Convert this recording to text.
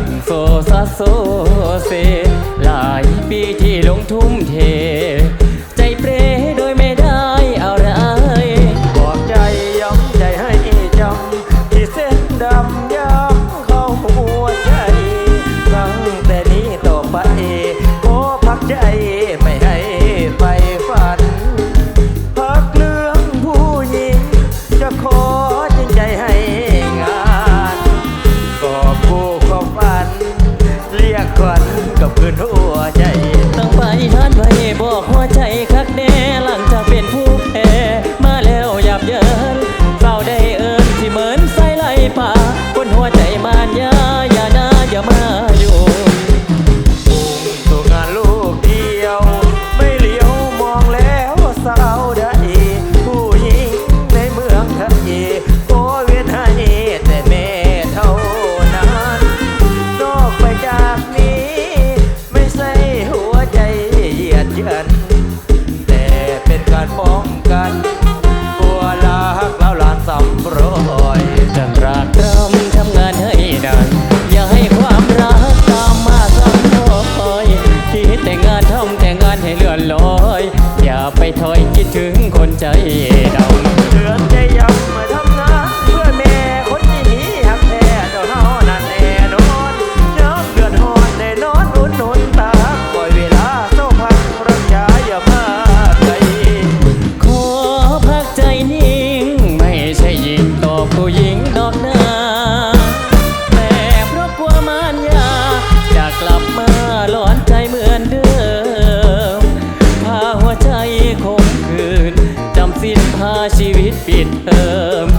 นโซซาโซเซ หลายปีที่ลงทุ่มเท คืนหัวใจต้งไปทานไปบอกหัวใจคักแน่หลังจากเป็นผู้แพ้มาแล้วหยับเยินเฝ้าได้เอิญที่เหมือนไส้ไหลป่าบนหัวใจ ยียดยัน แต่เป็นการป้องกันกลัวลาหักแล้วลานสำรอยจะตรากตรำทำงานให้ได้อย่าให้ความรักตามมาซ้ำรอยคิดแต่งานทำแต่งานให้เลื่อนลอย อย่าไปถอยคิดถึงคนใจดำ สิ้นพาชีวิตปิดเทอม